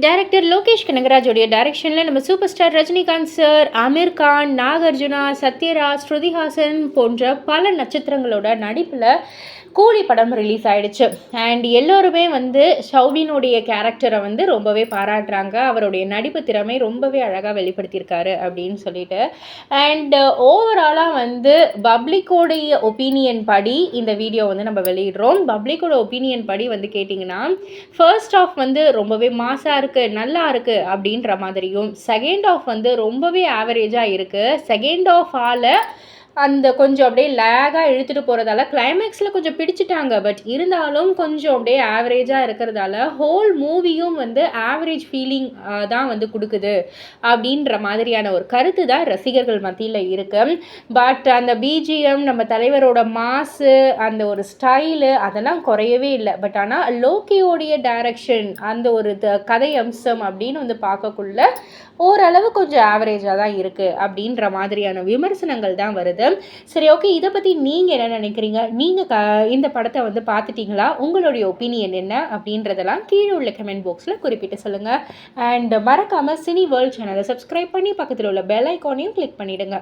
Director Lokesh கனகராஜோடைய டைரக்ஷனில் நம்ம super star Rajinikanth sir Aamir Khan Nagarjuna Sathyaraj Shruti Haasan போன்ற பல நட்சத்திரங்களோட நடிப்பில் கூலி படம் ரிலீஸ் ஆகிடுச்சு அண்ட் எல்லோருமே வந்து ஷௌவினுடைய கேரக்டரை வந்து ரொம்பவே பாராட்டுறாங்க. அவருடைய நடிப்பு திறமை ரொம்பவே அழகாக வெளிப்படுத்தியிருக்காரு அப்படின்னு சொல்லிட்டு. அண்ட் ஓவராலாக வந்து பப்ளிக்கோடைய ஒப்பீனியன் படி இந்த வீடியோ வந்து நம்ம வெளியிடுறோம். பப்ளிக்கோட ஒப்பீனியன் படி வந்து கேட்டிங்கன்னா ஃபர்ஸ்ட் ஆஃப் வந்து ரொம்பவே மாசாக இருக்குது நல்லா இருக்குது அப்படின்ற மாதிரியும் செகண்ட் ஆஃப் வந்து ரொம்பவே ஆவரேஜாக இருக்குது செகண்ட் ஆஃப் ஆல அந்த கொஞ்சம் அப்படியே லேகாக இழுத்துட்டு போகிறதால கிளைமேக்ஸில் கொஞ்சம் பிடிச்சிட்டாங்க. பட் இருந்தாலும் கொஞ்சம் அப்படியே ஆவரேஜாக இருக்கிறதால ஹோல் மூவியும் வந்து ஆவரேஜ் ஃபீலிங் தான் வந்து கொடுக்குது. அப்படின்ற மாதிரியான ஒரு கருத்து தான் ரசிகர்கள் மத்தியில் இருக்குது பட் அந்த பிஜிஎம் நம்ம தலைவரோட மாசு அந்த ஒரு ஸ்டைலு அதெல்லாம் குறையவே இல்லை. பட் ஆனால் லோக்கியோடைய டைரக்ஷன் அந்த ஒரு த- கதை அம்சம் அப்படின்னு வந்து பார்க்கக்குள்ள ஓரளவு கொஞ்சம் ஆவரேஜாக தான் இருக்குது அப்படின்ற மாதிரியான விமர்சனங்கள் தான் வருது. சரி ஓகே இதை பற்றி நீங்கள் என்ன நினைக்கிறீங்க? நீங்கள் க இந்த படத்தை வந்து பார்த்துட்டீங்களா? உங்களுடைய ஒப்பீனியன் என்ன? அப்படின்றதெல்லாம் கீழே உள்ள கமெண்ட் பாக்ஸில் குறிப்பிட்டு சொல்லுங்கள் அண்ட் மறக்காமல் சினி வேர்ல்ட் சேனலை சப்ஸ்கிரைப் பண்ணி பக்கத்தில் உள்ள பெல் ஐக்கானையும் கிளிக் பண்ணிவிடுங்க